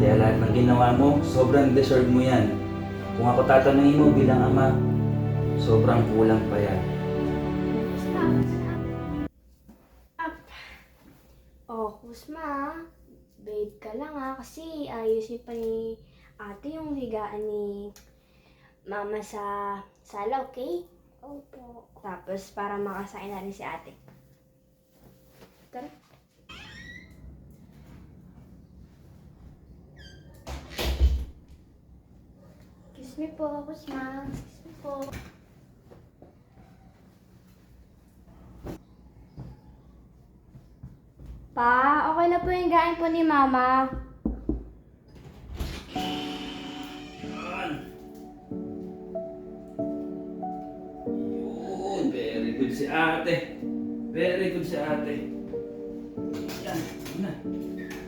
Kaya lahat ng ginawa mo, sobrang deserve mo yan. Kung ako tatanungin mo bilang ama, sobrang kulang pa yan. Up. Oh, Kusma. Babe ka lang ha. Kasi ayusin pa ni ate yung higaan ni mama sa sala, okay? Opo. Tapos para makasain na rin si ate. Kiss me po, Kusma. Kiss me po. Pa, okay na po yung gain po ni Mama. Yan. Yun, very good si ate. Very good si ate. Yan, yun na.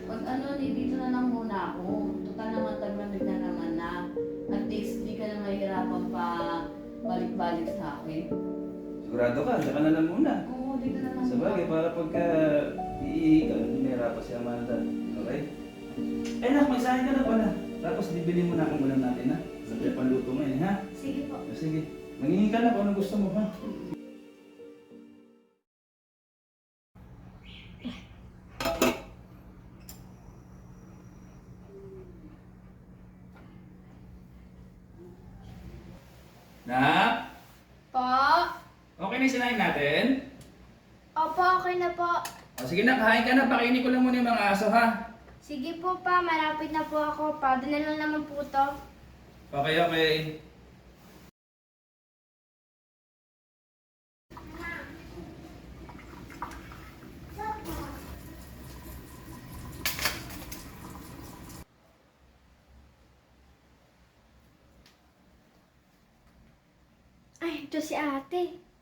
Pag ano, dito akin. Sigurado ka, saka na lang muna. Oo, dito na lang Sa bagay, para pagka iihi ka, lumera pa si Amanda. Okay? Eh nak, magsahin ka na pala. Tapos bibili mo na akong ulam natin ha. Sa panluto ngayon ha. Sige po. Sige. Mangingi ka na kung anong gusto mo ha. Opo, okay na po. O sige na, kahain ka na. Pakainin ko lang muna yung mga aso ha. Sige po pa, malapit na po ako. Pado na lang naman po to. Okay, okay. Ay, ito si ate.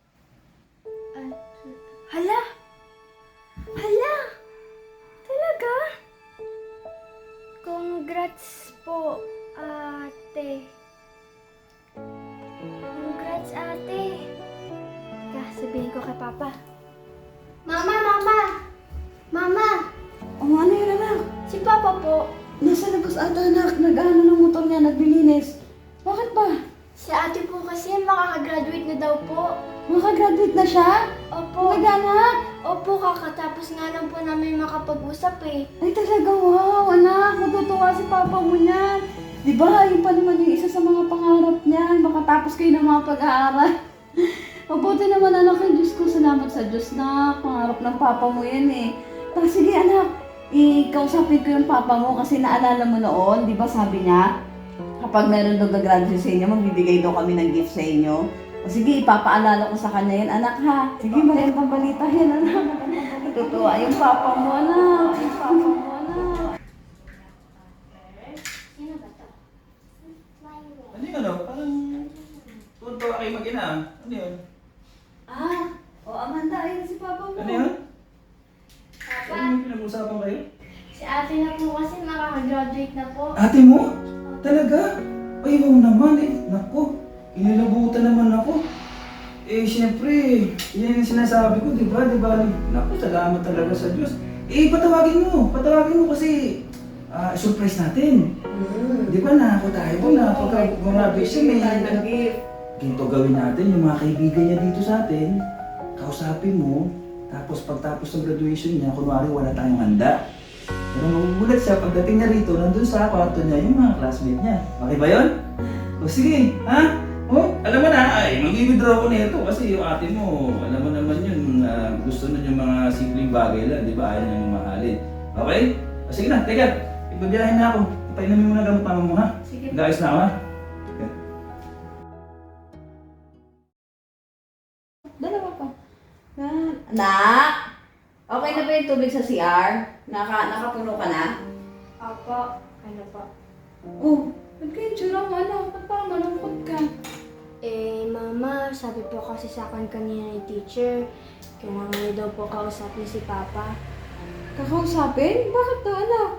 Hala! Hala! Talaga? Congrats po, ate. Congrats, ate. Teka, sabihin ko kay Papa. Mama, Mama! Mama! Oh, ano yun anak? Si Papa po. Nasa labas ata anak. Nag-ano ng motor niya, naglilinis. Bakit ba? Si ate po kasi makakagraduate na daw po. Makagraduate na siya? Talaga anak? Opo, kakatapos nga lang po namin makapag-usap eh. Ay talaga, wow, anak, matutuwa si papa mo niyan. Di ba, yun pa naman yung isa sa mga pangarap niyan, makatapos kayo ng mga pag-aaral. Mabuti naman anak ng Diyos ko, salamat sa Diyos na pangarap ng papa mo yan eh. Tara, sige anak, ikausapin ko yung papa mo kasi naalala mo noon, di ba sabi niya, kapag meron daw gagraduate sa inyo, magbibigay daw kami ng gift sa inyo. O sige, ipapaalala ko sa kanya yan, anak ha. Sige, magandang balita yan, anak. Natutuwa yung papa mo, anak. Yung papa mo, anak. Ano yun ano? Parang tuwan-tuwa kayo mag-ina. Ano yun? Ah, o Amanda, ayun si papa mo. Ano yun? Papa, Ano yung pinag-usapan kayo? si ate na po kasi makakagraduate na po. Ate mo? Talaga? Ay, wow naman eh. Naku, inilabutan naman ako. Eh, syempre, yan yung sinasabi ko, di ba? Di ba? Naku, salamat talaga sa Diyos. Eh, patawagin mo. Patawagin mo kasi ah, surprise natin. Di ba na tayo doon na pagka graduate siya may. Ganito gawin natin, yung mga kaibigan niya dito sa atin, kausapin mo, tapos pagtapos ng graduation niya, kunwari wala tayong handa. Pero magugulat siya, pagdating niya rito, nandun sa kwarto niya yung mga classmate niya. Okay ba yun? O sige, ha? O, alam mo na, ay, mag-withdraw ko nito kasi yung ate mo, alam mo naman yun, ah, gusto nun yung mga simpleng bagay lang, di ba? Ayaw niyang mahalin. Okay? O sige na, teka, ibabiyahin na ako. Painumin mo na gamot mama mo, ha? Sige. Gayos na ako, ha? Dalawa pa. Ah, Anak! Okay na ba yung tubig sa CR? Naka, nakapuno ka na? Opo, ano po? Oh, ba't kayo tsura mo, anak? Ba't? Eh, mama, sabi po kasi sa akin kanina ni teacher, kailangan niyo daw po kausapin si Papa. Kakausapin? Bakit daw, anak?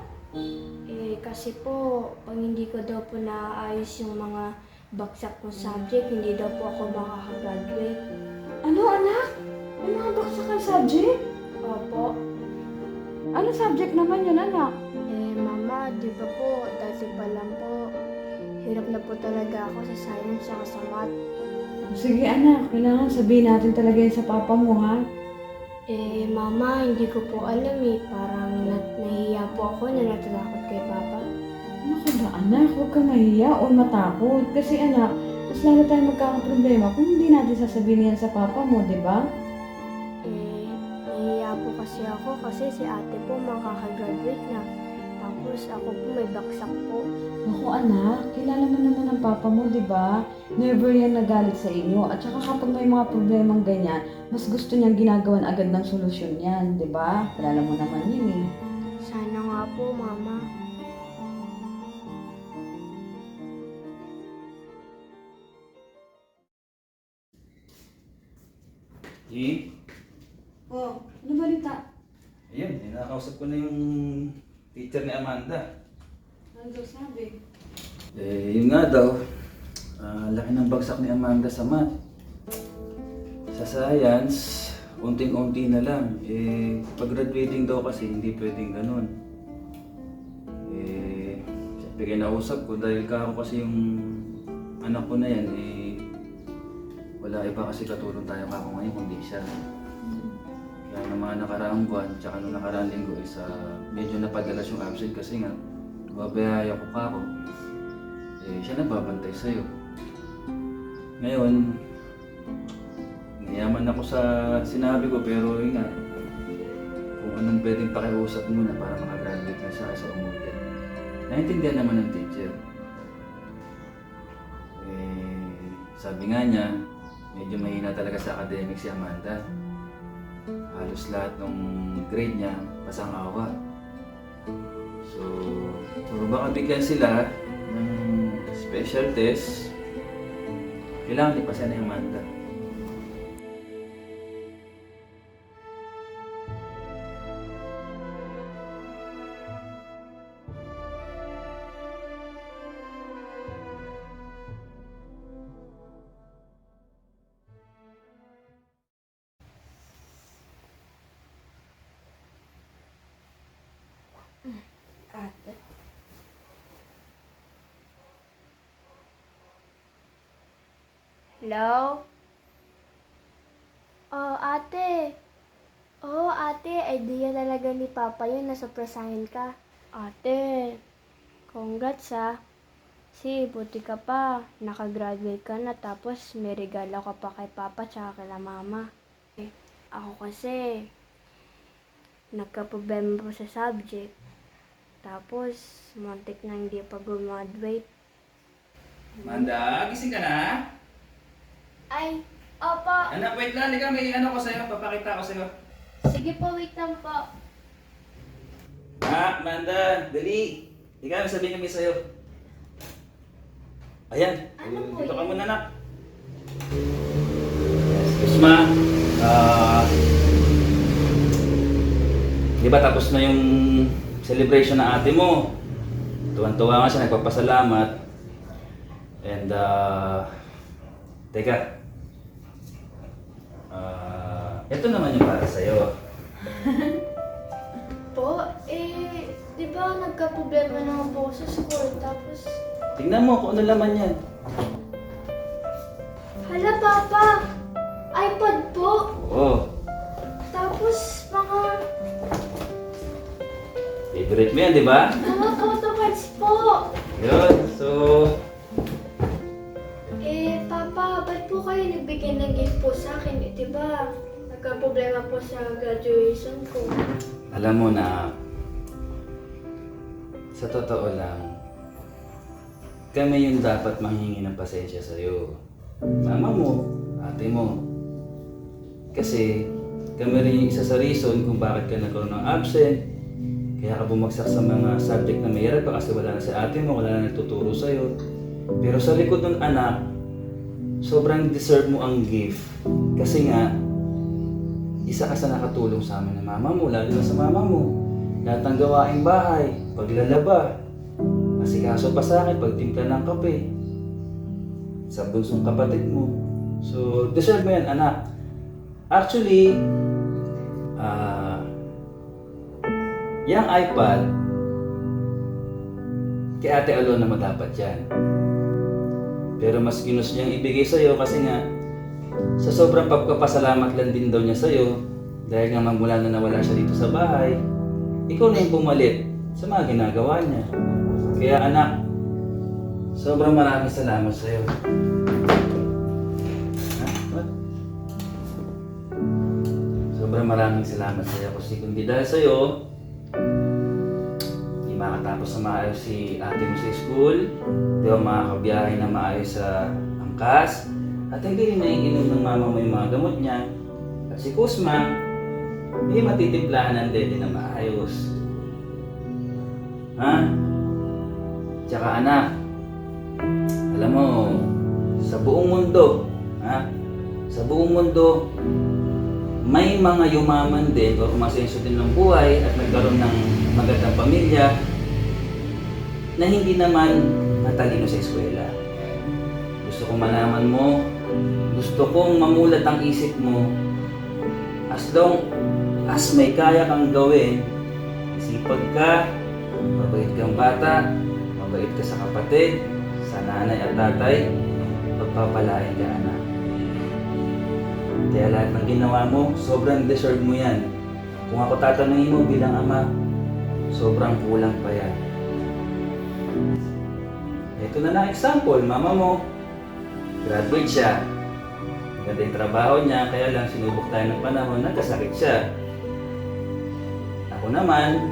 Eh, kasi po, pag hindi ko daw po naayos yung mga baksak kong subject, hindi daw po ako makakagraduate. Ano, anak? May mga baksak kang subject? Opo. Ano subject naman yun, anak? Eh, mama, Mama, di ba po, dati pa lang po, hirap na po talaga ako sa science at sa math. Sige anak, kailangan sabihin natin talaga yun sa papa mo ha. Eh, Mama, hindi ko po alam eh. Parang nat nahiya po ako na natatakot kay Papa. Ano ka ba anak? Huwag ka mahiya o matakot. Kasi anak, mas lalo tayong magkakaproblema kung hindi natin sasabihin yan sa papa mo, di ba? Eh, nahiya po kasi ako kasi si ate po makakagraduate na. Tapos ako po may baksak po. Naku anak, kilala mo naman ang papa mo, di ba? Never yan nagalit sa inyo. At saka kapag may mga problemang ganyan, mas gusto niyang ginagawan agad ng solusyon yan, di ba? Kilala mo naman yun eh. Sana nga po, Mama. Eh, Oh, ano balita? ayun, nakakausap ko na yung teacher ni Amanda. Ano daw sabi? Eh, yun nga daw, ah, laki ng bagsak ni Amanda sa math. Sa science, unting-unti na lang. Eh, pag graduating daw kasi, hindi pwedeng ganun. Eh, siyempre kinausap ko dahil ka ako kasi yung anak ko na yan, eh, wala iba kasi katulong tayo kako ngayon, kundi siya. Kaya ng mga nakaraang buwan, tsaka nung nakaraang linggo, isa, medyo napadalas yung absent kasi nga, babayaya ko ka ako. Eh, siya nagbabantay sa'yo. Ngayon, nayaman ako sa sinabi ko, pero yun nga, kung anong pwedeng pakiusap muna para makagraduate na siya sa umuwi. Naintindihan naman ng teacher. Eh, sabi nga niya, medyo mahina talaga sa academic si Amanda. Halos lahat ng grade niya, pasang awa. So, puro baka bigyan sila ng special test, kailangan ipasan ni Amanda. Ate. Hello? Oh, ate. Oh, ate, idea talaga ni Papa yun na surpresahin ka. Ate, congrats ah. Si, buti ka pa. Nakagraduate ka na tapos may regalo ka pa kay Papa tsaka kay Mama. Eh, ako kasi, nagka-problema po sa subject. Tapos, muntik na hindi pa graduate. Amanda, gising ka na? Ay, opo. Anak, wait lang, halika, may ano ko sa'yo, papakita ko sa'yo. Sige po, wait lang po. Ah, Amanda, dali. Ikaw, sabihin kami sa'yo. Ayan, Ano po dito ka muna, anak. Yes, ma. Ah, di ba tapos na yung celebration ng ate mo? Tuwan-tuwa nga siya, nagpapasalamat. And, ah, teka. Ah, ito naman yung para sa'yo. Po, eh, di ba nagka-problema na po sa school? Tapos, Tingnan mo kung ano laman yan. hala papa, iPad po. Oo. Favorite mo yan, di ba? mga photo cards po. Yun. So, Eh, papa, ba't po kayo nagbigay ng gift po sa akin? Eh, di ba, nagka-problema po sa graduation ko. alam mo na, sa totoo lang, kami yung dapat manghingi ng pasensya sa'yo. Mama mo, ate mo. Kasi, kami rin yung isa sa reason kung bakit ka nagkaroon ng absent. Kaya ka bumagsak sa mga subject na mahirap kasi wala na si ate mo, wala na nagtuturo sa'yo. Pero sa likod ng anak, sobrang deserve mo ang gift. Kasi nga, isa ka sa nakatulong sa amin ng mama mo, lalo na sa mama mo. Lahat ng gawaing bahay, paglalaba, asikaso pa sa akin, pagtimpla ng kape, sa bunsong kapatid mo. So, deserve mo yan, anak. Actually, yung iPad, kay Ate Alona mo dapat yan. Pero mas ginos niyang ibigay sa'yo kasi nga, sa sobrang pagpapasalamat lang din daw niya sa'yo, dahil nga magmula na nawala siya dito sa bahay, ikaw na yung pumalit sa mga ginagawa niya. Kaya anak, sobrang maraming salamat sa'yo. Sobrang maraming salamat sa'yo kasi kung di dahil sa'yo, di makatapos na maayos si ate mo sa school, di ba makakabiyahe na maayos sa angkas, at hindi rin naiinom ng mama mo yung mga gamot niya. At si Kusma, hindi matitimplahan ng dede na maayos. Ha? Tsaka anak, alam mo, sa buong mundo, ha? Sa buong mundo, may mga yumaman din o umasenso din ng buhay at nagkaroon ng magandang pamilya na hindi naman natalino sa eskwela. Gusto kong malaman mo, gusto kong mamulat ang isip mo as long as may kaya kang gawin, sipag ka, mabait kang bata, mabait ka sa kapatid, sa nanay at tatay, pagpapalain ka anak. Kaya lahat ng ginawa mo, sobrang deserve mo yan. Kung ako tatanungin mo bilang ama, sobrang kulang pa yan. Ito na lang example, mama mo, graduate siya. Maganda yung trabaho niya, kaya lang sinubok tayo ng panahon, nagkasakit siya. Ako naman,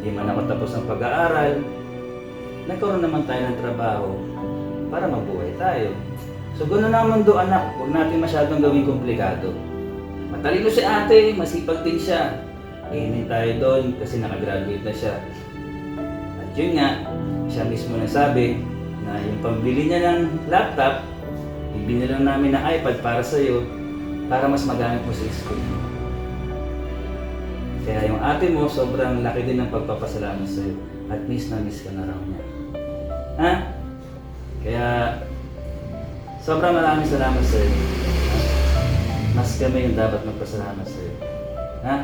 hindi man ako tapos ng pag-aaral, nagkaroon naman tayo ng trabaho para mabuhay tayo. So gano'n naman do anak, huwag natin masyadong gawing komplikado. Matalino si ate, masipag din siya. Iinin tayo doon kasi nakagraduate na siya. Yun nga, siya mismo nasabi na yung pambili niya ng laptop, bibili lang namin ng iPad para sa iyo para mas magamit mo sa school mo. Kaya yung ate mo, sobrang laki din ng pagpapasalamat sa iyo. At miss na miss ka na raw niya. Ha? Kaya, sobrang maraming salamat sa iyo. Mas kami yung dapat magpasalamat sa iyo. Ha?